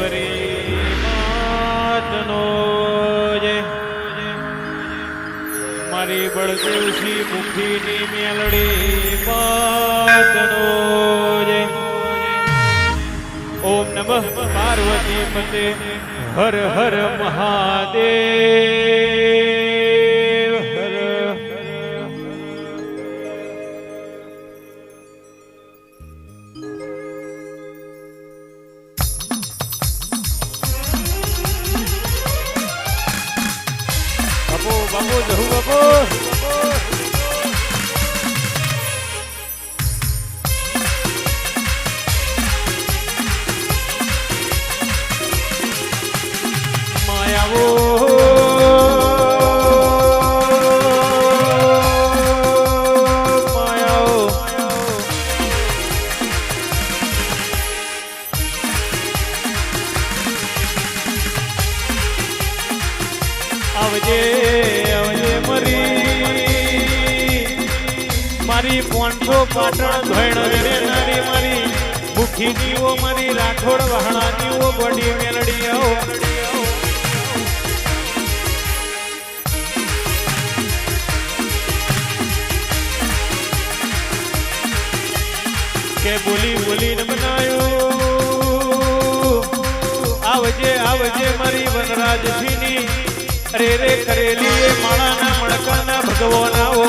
ઈશ્વરી માતનો જય. મારી બળદેવસી મુખીની મેલડી માતનો જય. ઓમ નમઃ પાર્વતી પતે. હર હર મહાદેવ. હર હર. બાપુ બાપુ જહુ બાપુ આવજે આવજે મરી. મારી પોંઠો પાટણ ધોઈણ રે નારી મારી. ભૂખી ઓ મારી, રાઠોડ વહાણા ઓ બડી મેલડી આવો. કે બોલી બોલીને બનાયું આવજે આવજે મારી વનરાજ ભીની અરે રે કરેલી એ માળાના મણકાના ભગવાનાઓ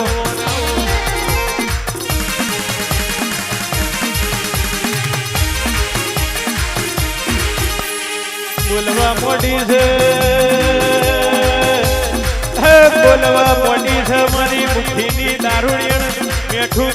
બોલવા મોડી છે. બોલવા મોડી છે મારી મુઠ્ઠીની દારૂડિયણ મેઠું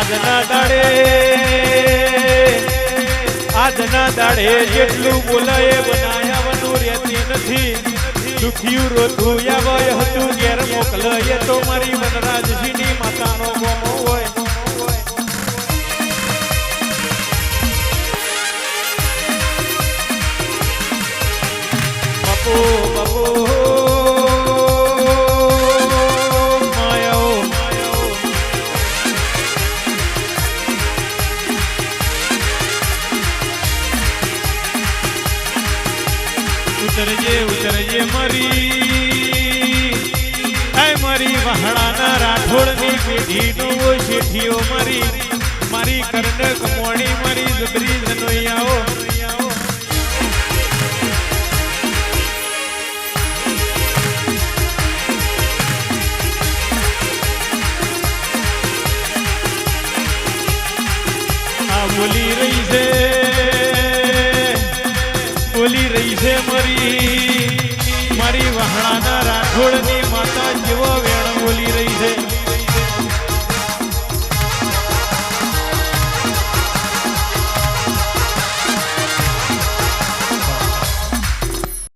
આજના દાડે આજના દાડે જેટલું બોલાય બનાયાવાનું રહેતી નથી. દુખિયું રોતું આવ્યા હતું, ઘેર એ તો મારી વનરાજસિંહની ઉતરજે ઉતરજે મારી. આય મારી વહાણાના રાઠોડની પેઢી નો શેઠીઓ મરી. મારી કર્ણક મોડી મરી, જબરી જનોયાઓ બોલી રહી છે. બોલી